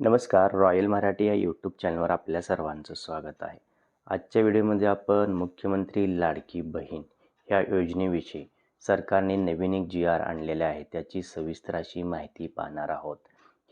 नमस्कार रॉयल मराठी या यूट्यूब चॅनलवर आपल्या सर्वांचं स्वागत आहे. आजच्या व्हिडिओमध्ये आपण मुख्यमंत्री लाडकी बहीण ह्या योजनेविषयी सरकारने नवीन एक जी आर आणलेले आहे. त्याची सविस्तर अशी माहिती पाहणार आहोत.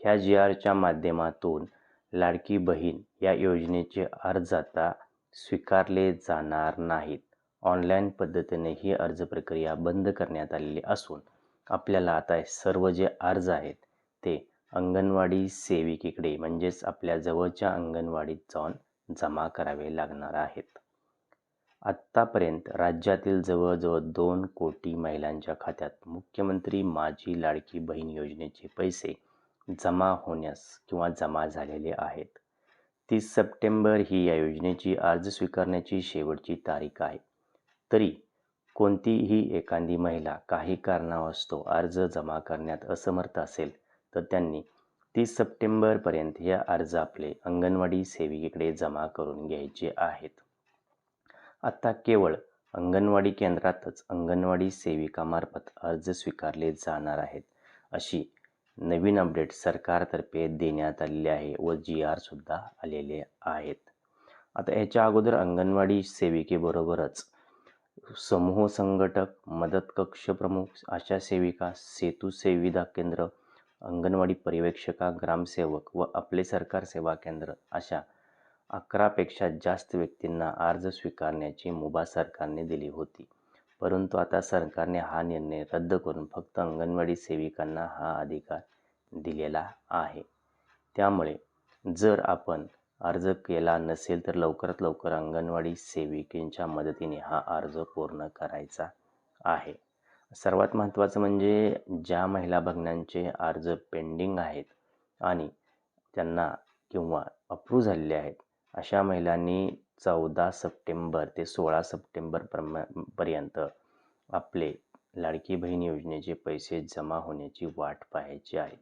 ह्या जी आरच्या माध्यमातून लाडकी बहीण या योजनेचे अर्ज आता स्वीकारले जाणार नाहीत. ऑनलाईन पद्धतीने ही अर्ज प्रक्रिया बंद करण्यात आलेली असून आपल्याला आता सर्व जे अर्ज आहेत ते अंगणवाडी सेविकेकडे म्हणजेच आपल्या जवळच्या अंगणवाडीत जाऊन जमा करावे लागणार आहेत. आत्तापर्यंत राज्यातील जवळजवळ दोन कोटी महिलांच्या खात्यात मुख्यमंत्री माझी लाडकी बहीण योजनेचे पैसे जमा होण्यास किंवा जमा झालेले आहेत. तीस सप्टेंबर ही या योजनेची अर्ज स्वीकारण्याची शेवटची तारीख आहे. तरी कोणतीही एखादी महिला काही कारणावस्तव अर्ज जमा करण्यात असमर्थ असेल तर त्यांनी तीस सप्टेंबरपर्यंत हे अर्ज आपले अंगणवाडी सेविकेकडे जमा करून घ्यायचे आहेत. आत्ता केवळ अंगणवाडी केंद्रातच अंगणवाडी सेविकामार्फत अर्ज स्वीकारले जाणार आहेत अशी नवीन अपडेट सरकारतर्फे देण्यात आलेली आहे व जी आरसुद्धा आलेले आहेत. आता याच्या अगोदर अंगणवाडी सेविकेबरोबरच समूह संघटक मदत कक्ष प्रमुख आशा सेविका सेतू सेविदा केंद्र अंगणवाडी पर्यवेक्षका ग्रामसेवक व आपले सरकार सेवा केंद्र अशा अकरापेक्षा जास्त व्यक्तींना अर्ज स्वीकारण्याची मुभा सरकारने दिली होती. परंतु आता सरकारने हा निर्णय रद्द करून फक्त अंगणवाडी सेविकांना हा अधिकार दिलेला आहे. त्यामुळे जर आपण अर्ज केला नसेल तर लवकरात लवकर अंगणवाडी सेविकेंच्या मदतीने हा अर्ज पूर्ण करायचा आहे. सर्वात महत्त्वाचं म्हणजे ज्या महिला भग्नांचे अर्ज पेंडिंग आहेत आणि त्यांना किंवा अप्रूव्ह झालेले आहेत अशा महिलांनी चौदा सप्टेंबर ते सोळा सप्टेंबर पर्यंत आपले लाडकी बहीण योजनेचे पैसे जमा होण्याची वाट पाहायची आहे.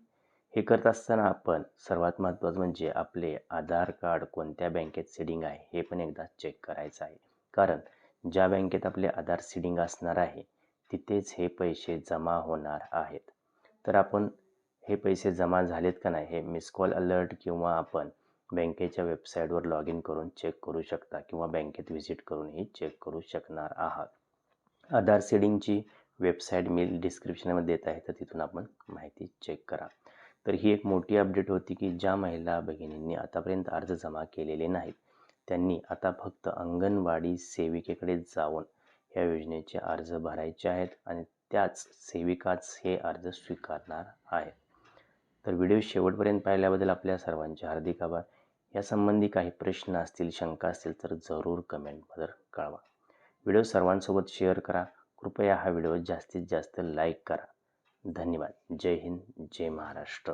हे करत असताना आपण सर्वात महत्त्वाचं म्हणजे आपले आधार कार्ड कोणत्या बँकेत सिडिंग आहे हे पण एकदा चेक करायचं आहे. कारण ज्या बँकेत आपले आधार सिडिंग असणार आहे तिथेच हे पैसे जमा होणार आहेत. तर आपण हे पैसे जमा झालेत का नाही हे मिस कॉल अलर्ट किंवा आपण बँकेच्या वेबसाईटवर लॉग इन करून चेक करू शकता किंवा बँकेत व्हिजिट करूनही चेक करू शकणार आहात. आधार सीडिंगची वेबसाईट मी डिस्क्रिप्शनमध्ये देत आहे तर तिथून आपण माहिती चेक करा. तर ही एक मोठी अपडेट होती की ज्या महिला भगिनींनी आतापर्यंत अर्ज जमा केलेले नाहीत त्यांनी आता फक्त अंगणवाडी सेविकेकडे जाऊन या योजनेचे अर्ज भरायचे आहेत आणि त्याच सेविकाच हे अर्ज स्वीकारणार आहेत. तर व्हिडिओ शेवटपर्यंत पाहिल्याबद्दल आपल्या सर्वांचे हार्दिक आभार. यासंबंधी काही प्रश्न असतील शंका असतील तर जरूर कमेंटमध्ये कळवा. व्हिडिओ सर्वांसोबत शेअर करा. कृपया हा व्हिडिओ जास्तीत जास्त लाईक करा. धन्यवाद. जय हिंद जय महाराष्ट्र.